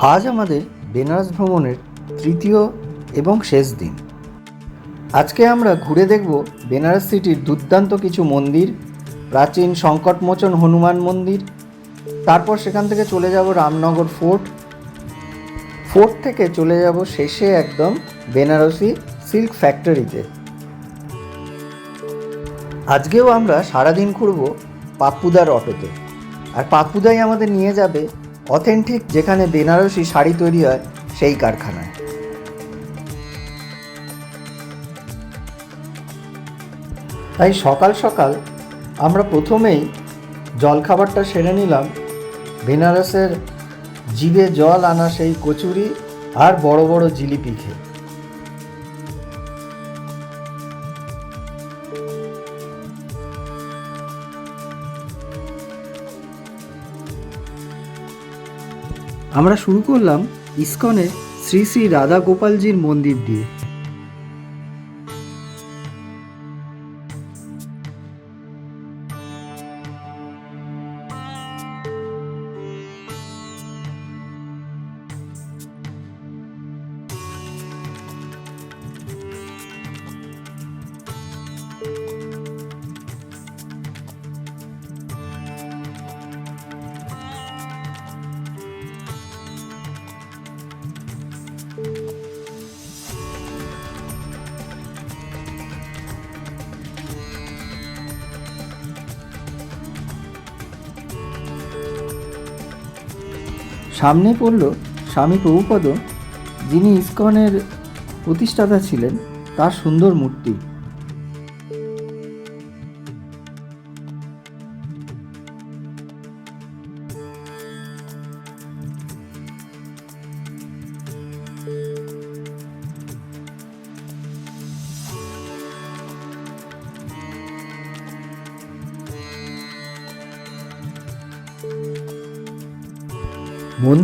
আজ আমাদের বেনারস ভ্রমণের তৃতীয় এবং শেষ দিন। আজকে আমরা ঘুরে দেখব বেনারস সিটির দুর্দান্ত কিছু মন্দির, প্রাচীন সংকটমোচন হনুমান মন্দির, তারপর সেখান থেকে চলে যাব রামনগর ফোর্ট। ফোর্ট থেকে চলে যাব শেষে একদম বেনারসি সিল্ক ফ্যাক্টরিতে। আজকেও আমরা সারাদিন ঘুরবো পাপ্পুদার অটোতে। আর পাপ্পুদাই আমাদের নিয়ে যাবে অথেন্টিক যেখানে বেনারসি শাড়ি তৈরি হয়, সেই কারখানায়। তাই সকাল সকাল আমরা প্রথমেই জলখাবারটা সেরে নিলাম। বেনারসের জিভে জল আনা সেই কচুরি আর বড় বড় জিলিপি খেয়ে। আমরা শুরু করলাম ইস্কনের শ্রী শ্রী রাধা গোপালজির মন্দির দিয়ে। সামনে পড়ল স্বামী প্রভুপদ যিনি ইস্কনের প্রতিষ্ঠাতা ছিলেন তার সুন্দর মূর্তি।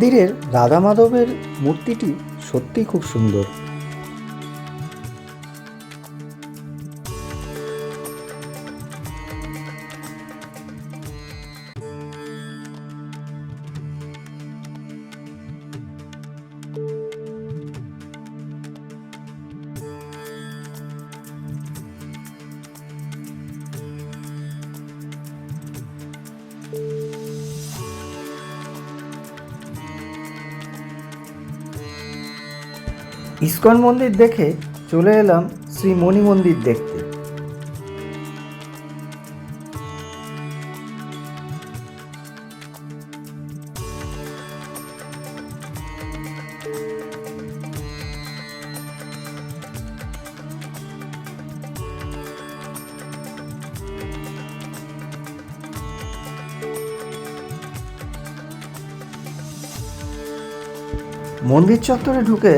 মন্দিরের রাধা মাধবের মূর্তিটি সত্যিই খুব সুন্দর। ইস্কন মন্দির দেখে চলে এলাম শ্রী মণি মন্দির দেখতে। মন্দির চত্বরে ঢুকে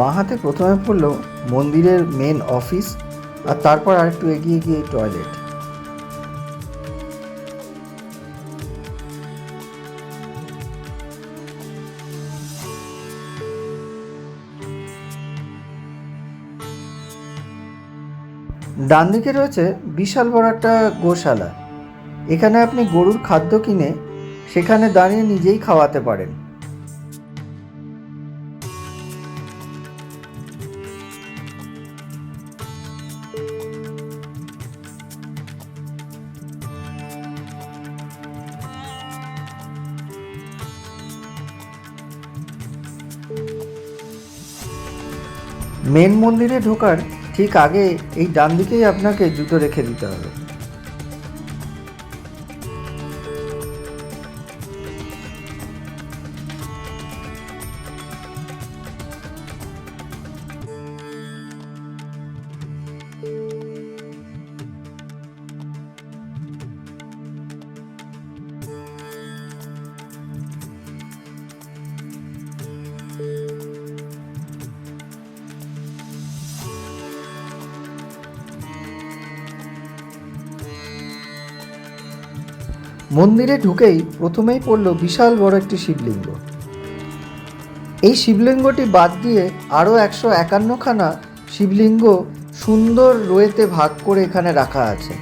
বাঁহাতে প্রথমে পড়ল মন্দিরের মেন অফিস আর তারপর আরেকটু এগিয়ে গিয়ে টয়লেট ডান দিকে রয়েছে বিশাল বড় একটা গোশালা। এখানে আপনি গরুর খাদ্য কিনে সেখানে দাঁড়িয়ে নিজেই খাওয়াতে পারেন। মেন মন্দিরে ঢোকার ঠিক আগে এই ডান দিকেই আপনাকে জুতো রেখে দিতে হবে। মন্দিরে ঢুকেই প্রথমেই পড়ল বিশাল বড় একটি শিবলিঙ্গ। এই শিবলিঙ্গটি বাদ দিয়ে আরও একশো একান্নখানা শিবলিঙ্গ সুন্দর রয়েতে ভাগ করে এখানে রাখা আছে।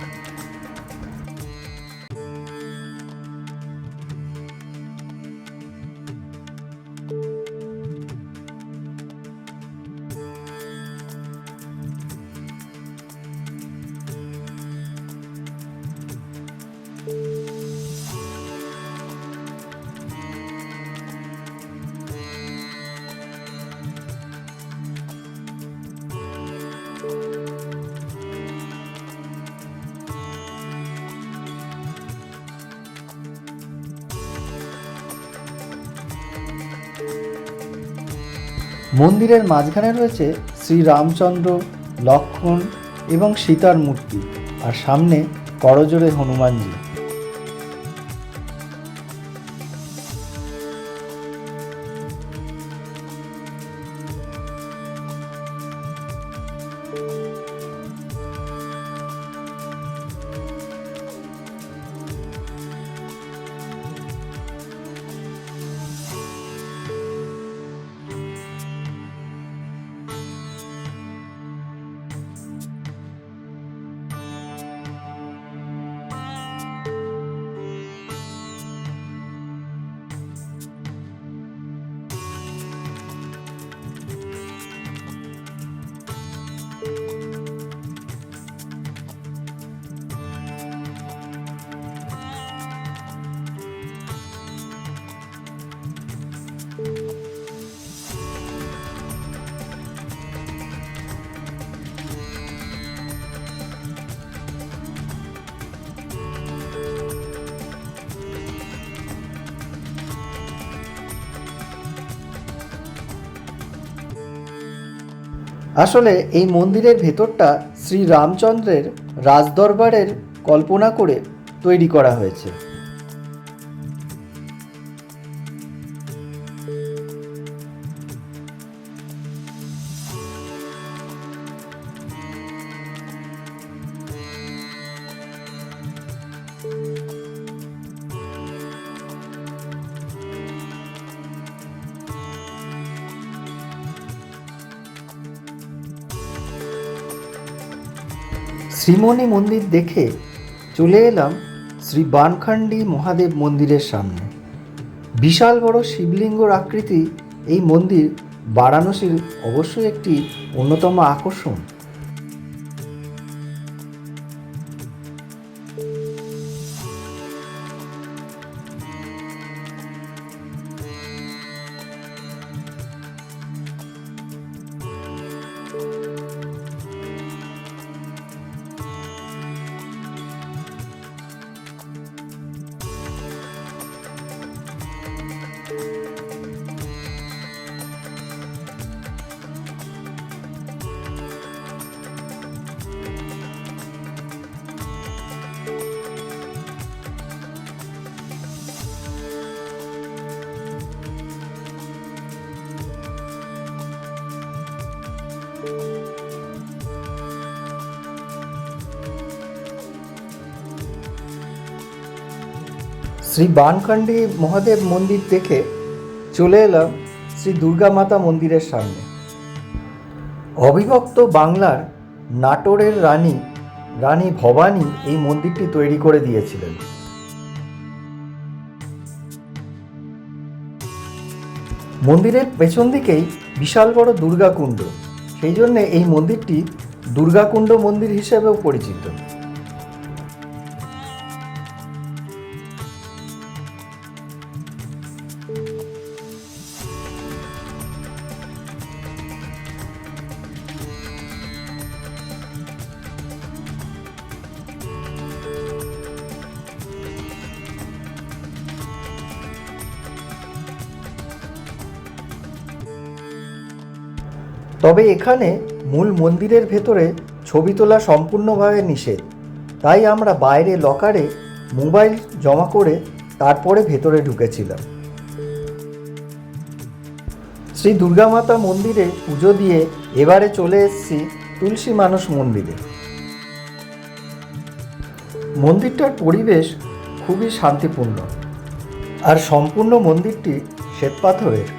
মন্দিরের মাঝখানে রয়েছে শ্রী রামচন্দ্র লক্ষ্মণ এবং সীতার মূর্তি আর সামনে করজোড়ে হনুমানজি। আসলে এই মন্দিরের ভেতরটা শ্রী রামচন্দ্রের রাজদরবারের কল্পনা করে তৈরি করা হয়েছে। শ্রীমণি মন্দির দেখে চলে এলাম শ্রী বানখান্ডি মহাদেব মন্দিরের সামনে। বিশাল বড় শিবলিঙ্গর আকৃতি এই মন্দির বারাণসীর অবশ্যই একটি অন্যতম আকর্ষণ। শ্রী বানখান্ডি মহাদেব মন্দির দেখে চলে এলাম শ্রী দুর্গা মাতা মন্দিরের সামনে। অবিভক্ত বাংলার নাটোরের রানী রানী ভবানী এই মন্দিরটি তৈরি করে দিয়েছিলেন। মন্দিরের পেছন দিকেই বিশাল বড় দুর্গাকুণ্ড, সেই জন্যে এই মন্দিরটি দুর্গাকুণ্ড মন্দির হিসেবেও পরিচিত। তবে এখানে মূল মন্দিরের ভেতরে ছবি তোলা সম্পূর্ণভাবে নিষেধ। তাই আমরা বাইরে লকারে মোবাইল জমা করে তারপরে ভেতরে ঢুকেছিলাম। শ্রী দুর্গা মাতা মন্দিরে পুজো দিয়ে এবারে চলে এসেছি তুলসী মানস মন্দিরে। মন্দিরটার পরিবেশ খুবই শান্তিপূর্ণ। আর সম্পূর্ণ মন্দিরটি শ্বেতপাথরের।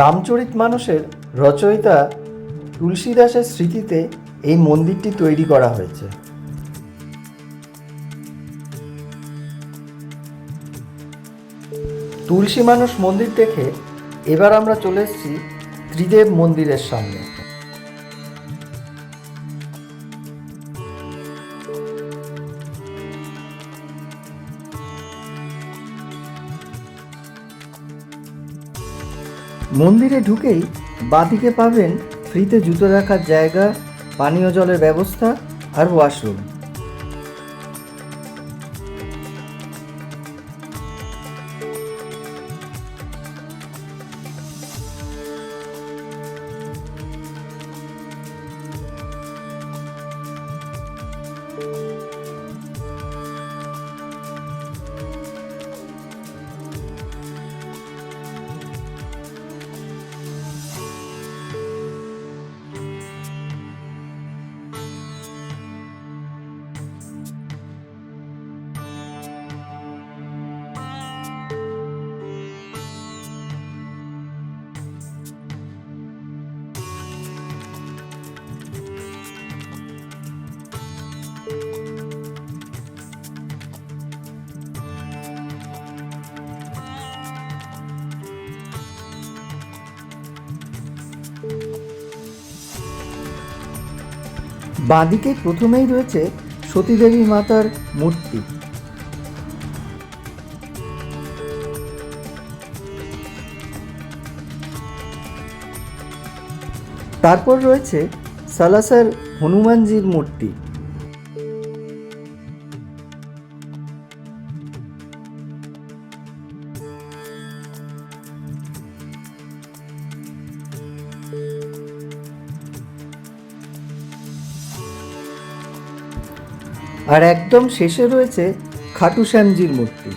রামচরিত মানুষের রচয়িতা তুলসীদাসের স্মৃতিতে এই মন্দিরটি তৈরি করা হয়েছে। তুলসী মানুষ মন্দির দেখে এবার আমরা চলে এসেছি ত্রিদেব মন্দিরের সামনে। মন্দিরে ঢুকেই বাঁদিকে পাবেন ফ্রিতে জুতো রাখার জায়গা পানীয় জলের ব্যবস্থা আর ওয়াশরুম বাঁদিকে প্রথমেই রয়েছে সতীদেবী মাতার মূর্তি। তারপর রয়েছে সালাসার হনুমানজির মূর্তি। আর একদম শেষে রয়েছে খাটু শ্যামজির মূর্তি।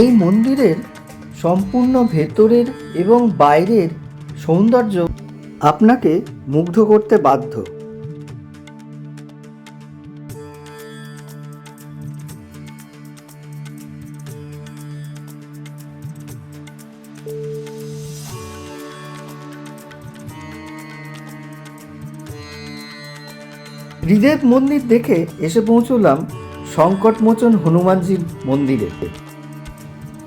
এই মন্দিরের সম্পূর্ণ ভেতরের এবং বাইরের সৌন্দর্য আপনাকে মুগ্ধ করতে বাধ্য। ত্রিদেব মন্দির দেখে এসে পৌঁছলাম সংকটমোচন হনুমানজির মন্দিরে।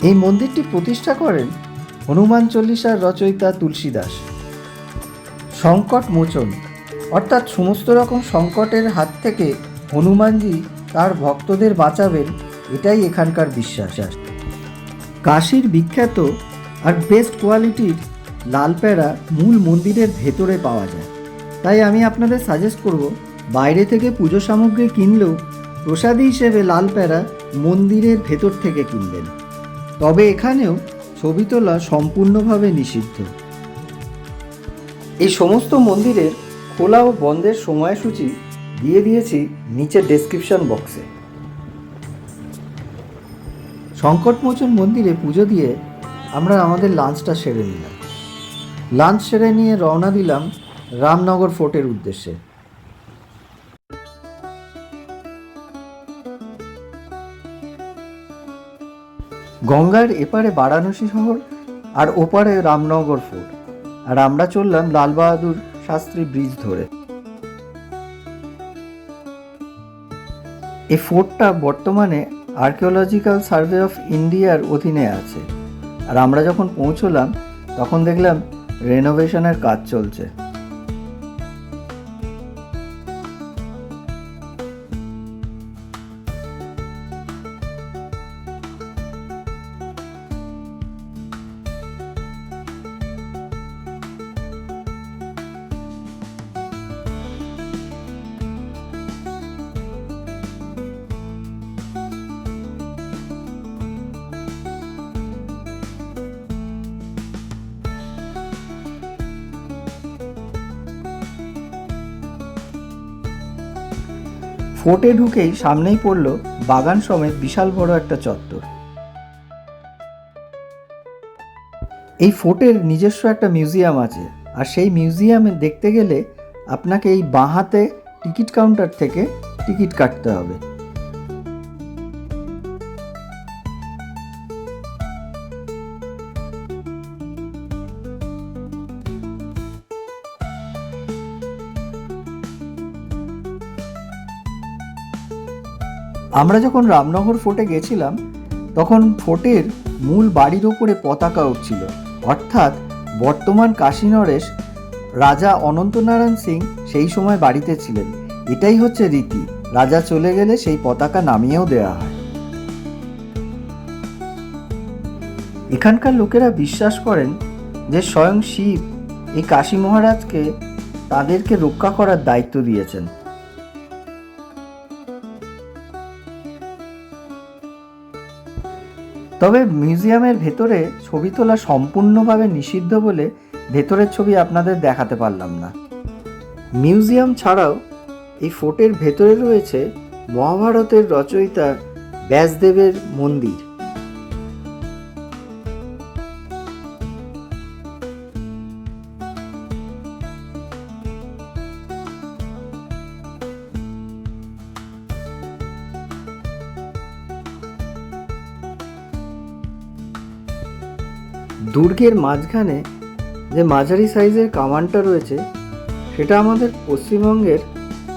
এই মন্দিরটি প্রতিষ্ঠা করেন হনুমান চল্লিশার রচয়িতা তুলসী দাস সংকট মোচন অর্থাৎ সমস্ত রকম সংকটের হাত থেকে হনুমানজি তার ভক্তদের বাঁচাবেন, এটাই এখানকার বিশ্বাস। কাশীর বিখ্যাত আর বেস্ট কোয়ালিটির লাল প্যাড়া মূল মন্দিরের ভেতরে পাওয়া যায়। তাই আমি আপনাদের সাজেস্ট করব বাইরে থেকে পুজো সামগ্রী কিনলেও প্রসাদী হিসেবে লাল প্যারা মন্দিরের ভেতর থেকে কিনবেন তবে এখানেও ছবি তোলা সম্পূর্ণভাবে নিষিদ্ধ। এই সমস্ত মন্দিরের খোলা ও বন্ধের সময়সূচি দিয়ে দিয়েছি নিচের ডেসক্রিপশন বক্সে সংকটমোচন মন্দিরে পুজো দিয়ে আমরা আমাদের লাঞ্চটা সেরে নিলাম। লাঞ্চ সেরে নিয়ে রওনা দিলাম রামনগর ফোর্টের উদ্দেশ্যে। গঙ্গার এপারে বারাণসী শহর আর ওপারে রামনগর ফোর্ট। আর আমরা চললাম লালবাহাদুর শাস্ত্রী ব্রিজ ধরে। এই ফোর্টটা বর্তমানে আর্কিওলজিক্যাল সার্ভে অফ ইন্ডিয়ার অধীনে আছে। আর আমরা যখন পৌঁছলাম, তখন দেখলাম রেনোভেশনের কাজ চলছে। ফোর্টে ঢুকেই সামনেই পড়ল বাগান সমেত বিশাল বড় একটা চত্বর। এই ফোর্টের নিজস্ব একটা মিউজিয়াম আছে, আর সেই মিউজিয়ামে দেখতে গেলে আপনাকে এই বাঁ হাতে টিকিট কাউন্টার থেকে টিকিট কাটতে হবে। আমরা যখন রামনগর ফোর্টে গেছিলাম, তখন ফোর্টের মূল বাড়ির ওপরে পতাকা উঠছিল। অর্থাৎ বর্তমান কাশী নরেশ, রাজা অনন্তনারায়ণ সিং সেই সময় বাড়িতে ছিলেন। এটাই হচ্ছে রীতি। রাজা চলে গেলে সেই পতাকা নামিয়েও দেওয়া হয়। এখানকার লোকেরা বিশ্বাস করেন যে স্বয়ং শিব এই কাশী মহারাজকে তাদেরকে রক্ষা করার দায়িত্ব দিয়েছেন। তবে মিউজিয়ামের ভেতরে ছবি তোলা সম্পূর্ণভাবে নিষিদ্ধ বলে ভেতরের ছবি আপনাদের দেখাতে পারলাম না। মিউজিয়াম ছাড়াও এই ফোর্টের ভেতরে রয়েছে মহাভারতের রচয়িতা ব্যাসদেবের মন্দির। দুর্গের মাঝখানে যে মাঝারি সাইজের কামানটা রয়েছে সেটা আমাদের পশ্চিমবঙ্গের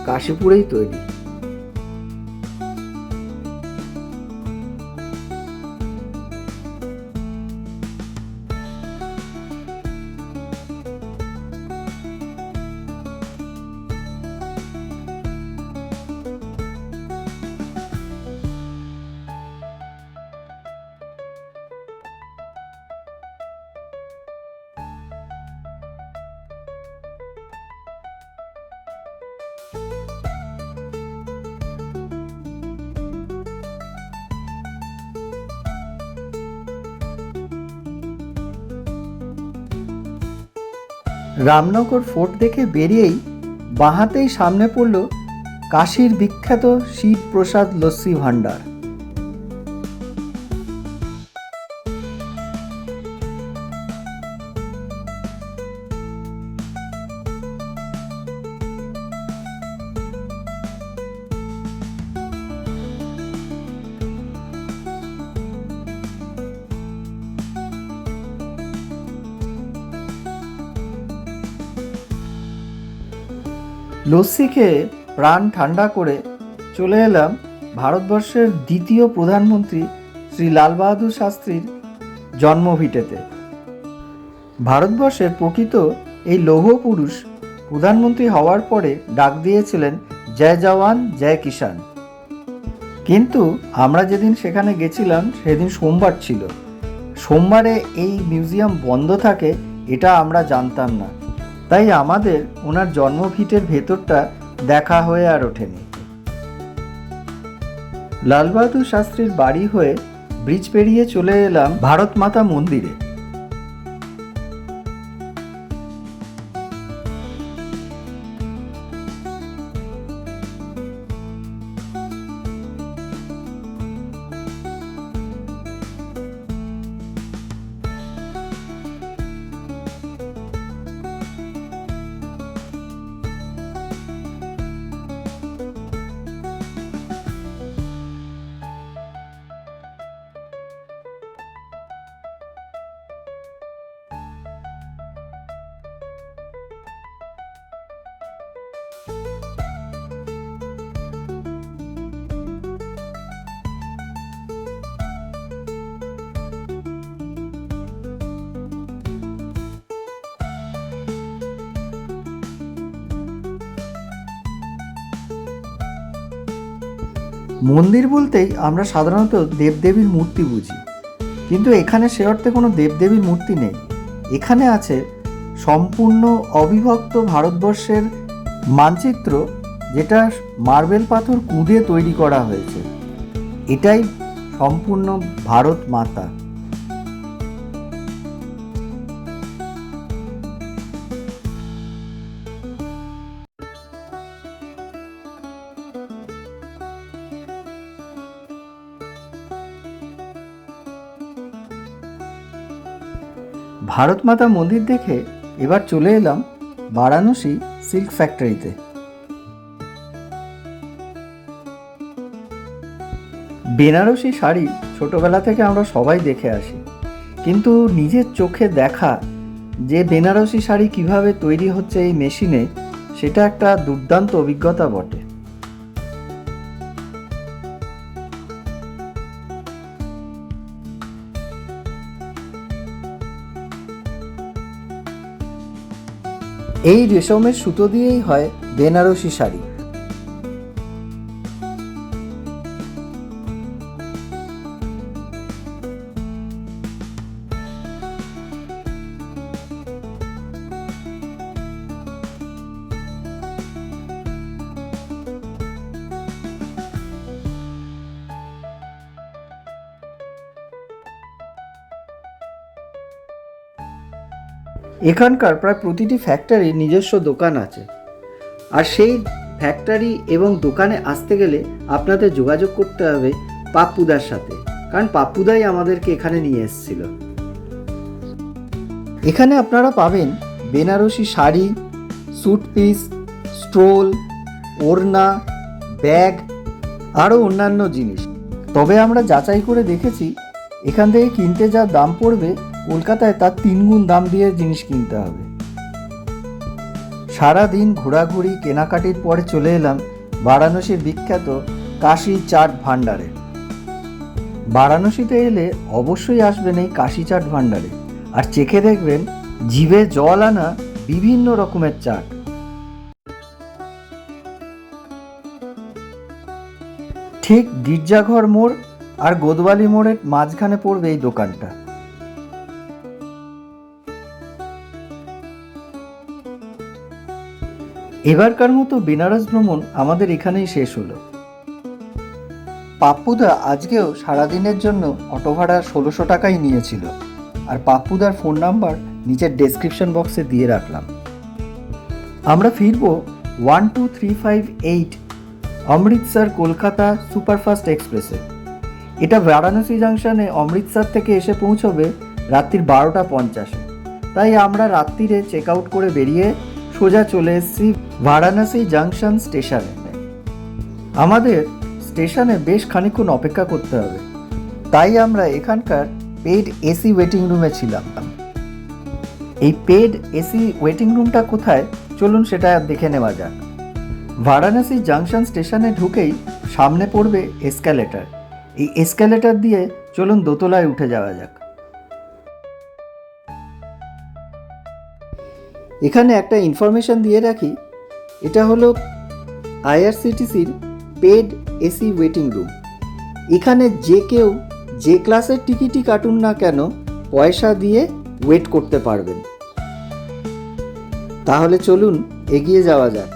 কাশীপুরেই তৈরি। রামনগর ফোর্ট দেখে বেরিয়েই বাঁহাতেই সামনে পড়ল কাশীর বিখ্যাত শিবপ্রসাদ লস্যি ভাণ্ডার। লস্যি খেয়ে প্রাণ ঠান্ডা করে চলে এলাম ভারতবর্ষের দ্বিতীয় প্রধানমন্ত্রী শ্রী লাল বাহাদুর শাস্ত্রীর জন্মভিটেতে। ভারতবর্ষের প্রকৃত এই লৌহ পুরুষ প্রধানমন্ত্রী হওয়ার পরে ডাক দিয়েছিলেন, জয় জওয়ান, জয় কিষান কিন্তু আমরা যেদিন সেখানে গেছিলাম, সেদিন সোমবার ছিল। সোমবারে এই মিউজিয়াম বন্ধ থাকে, এটা আমরা জানতাম না। তাই আমাদের ওনার জন্মভিটের ভেতরটা দেখা হয়ে আর ওঠেনি। লালবাহাদুর শাস্ত্রীর বাড়ি হয়ে ব্রিজ পেরিয়ে চলে এলাম ভারত মাতা মন্দিরে। মন্দির বলতেই আমরা সাধারণত দেবদেবীর মূর্তি বুঝি। কিন্তু এখানে সে অর্থে কোনো দেবদেবীর মূর্তি নেই। এখানে আছে সম্পূর্ণ অবিভক্ত ভারতবর্ষের মানচিত্র যেটা মার্বেল পাথর কুঁদে তৈরি করা হয়েছে। এটাই সম্পূর্ণ ভারত মাতা। ভারত মাতা মন্দির দেখে এবার চলে এলাম বারাণসী সিল্ক ফ্যাক্টরিতে। বেনারসি শাড়ি ছোটবেলা থেকে আমরা সবাই দেখে আসি। কিন্তু নিজের চোখে দেখা যে বেনারসি শাড়ি কীভাবে তৈরি হচ্ছে এই মেশিনে, সেটা একটা দুর্দান্ত অভিজ্ঞতা বটে। এই রেশমের সুতো দিয়েই হয় বেনারসি শাড়ি। এখানকার প্রায় প্রতিটি ফ্যাক্টরির নিজস্ব দোকান আছে। আর সেই ফ্যাক্টরি এবং দোকানে আসতে গেলে আপনাদের যোগাযোগ করতে হবে পাপ্পুদার সাথে। কারণ পাপ্পুদাই আমাদেরকে এখানে নিয়ে এসেছিল। এখানে আপনারা পাবেন Banarasi sari suit piece stole ওড়না ব্যাগ আরও অন্যান্য জিনিস। তবে আমরা যাচাই করে দেখেছি, এখান থেকে কিনতে যা দাম পড়বে কলকাতায় তার তিনগুণ দাম দিয়ে জিনিস কিনতে হবে। সারা দিন ঘোরাঘুরি, কেনাকাটির পরে চলে এলাম বারাণসীর বিখ্যাত কাশি চাট ভাণ্ডারে। বারাণসীতে এলে অবশ্যই আসবেন এই কাশি চাট ভাণ্ডারে আর চেখে দেখবেন জিভে জল আনা বিভিন্ন রকমের চাট। ঠিক গির্জাঘর মোড় আর গোদবালি মোড়ের মাঝখানে পড়বে এই দোকানটা। এবারকার মতো বেনারস ভ্রমণ আমাদের এখানেই শেষ হলো। পাপ্পুদা আজকেও সারাদিনের জন্য অটো ভাড়া ষোলোশো টাকাই নিয়েছিল। আর পাপ্পুদার ফোন নাম্বার নিচের ডেসক্রিপশন বক্সে দিয়ে রাখলাম। আমরা ফিরবো one two three five eight Amritsar Kolkata superfast এক্সপ্রেসে। এটা বারাণসী জাংশনে অমৃতসর থেকে এসে পৌঁছবে রাত্রির বারোটা পঞ্চাশে। তাই আমরা রাত্রিরে চেক আউট করে বেরিয়ে সোজা চলে এসেছি বারাণসী জাংশন স্টেশনে। আমাদের স্টেশনে বেশ খানিক্ষণ অপেক্ষা করতে হবে। তাই আমরা এখানকার পেড এসি ওয়েটিং রুমে ছিলাম। এই পেড এসি ওয়েটিং রুমটা কোথায়? চলুন সেটা দেখে নেওয়া যাক। বারাণসী জাংশন স্টেশনে ঢুকেই সামনে পড়বে এসক্যালেটার এই এসক্যালেটার দিয়ে চলুন দোতলায় উঠে যাওয়া যাক। এখানে একটা ইনফরমেশান দিয়ে রাখি, এটা হলো আইআরসিটিসির পেড এসি ওয়েটিং রুম এখানে যে কেউ যে ক্লাসের টিকিটই কাটুন না কেন, পয়সা দিয়ে ওয়েট করতে পারবেন। তাহলে চলুন এগিয়ে যাওয়া যাক।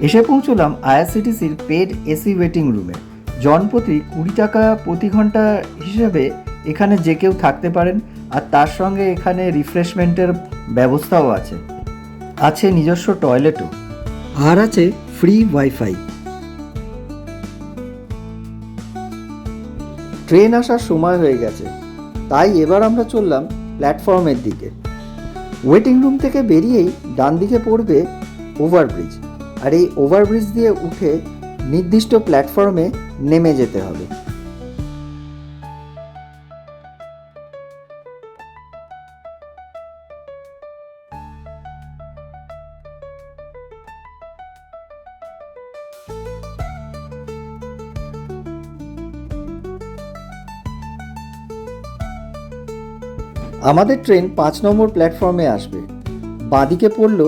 এসে পৌঁছলাম আইআরসিটিসির পেড এসি ওয়েটিং রুমে। জনপ্রতি কুড়ি টাকা প্রতি ঘণ্টা হিসেবে এখানে যে কেউ থাকতে পারেন, আর তার সঙ্গে এখানে রিফ্রেশমেন্টের ব্যবস্থাও আছে। আছে নিজস্ব টয়লেটও। আর আছে ফ্রি ওয়াইফাই। ট্রেন আসার সময় হয়ে গেছে। তাই এবার আমরা চললাম প্ল্যাটফর্মের দিকে। ওয়েটিং রুম থেকে বেরিয়েই ডান দিকে পড়বে ওভারব্রিজ। আর এই ওভারব্রিজ দিয়ে উঠে নির্দিষ্ট প্ল্যাটফর্মে নেমে যেতে হবে। আমাদের ট্রেন পাঁচ নম্বর প্ল্যাটফর্মে আসবে। বাঁদিকে পড়ল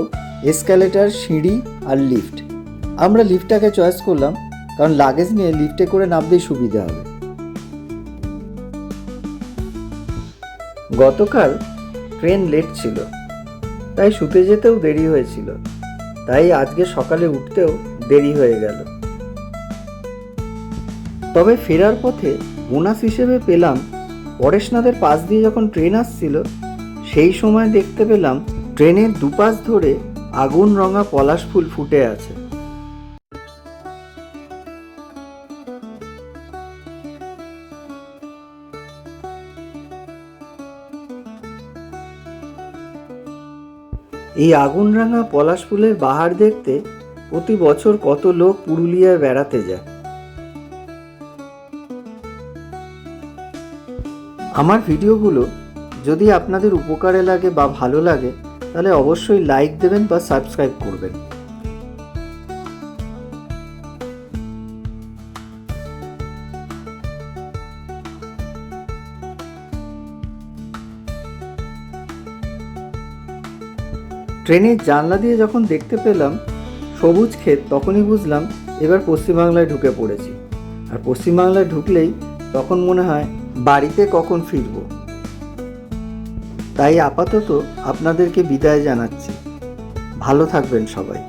এসক্যালেটার সিঁড়ি আর লিফট। আমরা লিফটটাকে চয়েস করলাম, কারণ লাগেজ নিয়ে লিফটে করে নামতেই সুবিধা হবে। গতকাল ট্রেন লেট ছিল, তাই শুতে যেতেও দেরি হয়েছিল। তাই আজকে সকালে উঠতেও দেরি হয়ে গেল। তবে ফেরার পথে বোনাস হিসেবে পেলাম পরেশনাথের পাশ দিয়ে যখন ট্রেন আসছিল, সেই সময় দেখতে পেলাম ট্রেনের দুপাশ ধরে আগুন রঙা পলাশ ফুল ফুটে আছে। এই আগুনরাঙা পলাশ ফুলের বাহার দেখতে প্রতি বছর কত লোক পুরুলিয়ায় বেড়াতে যায়। আমার ভিডিওগুলো যদি আপনাদের উপকারে লাগে বা ভালো লাগে তাহলে অবশ্যই লাইক দেবেন বা সাবস্ক্রাইব করবেন। ট্রেনের জানলা দিয়ে যখন দেখতে পেলাম সবুজ ক্ষেত, তখনই বুঝলাম এবার পশ্চিমবাংলায় ঢুকে পড়েছি। আর পশ্চিমবাংলায় ঢুকলেই তখন মনে হয় বাড়িতে কখন ফিরব। তাই আপাতত আপনাদেরকে বিদায় জানাচ্ছি। ভালো থাকবেন সবাই।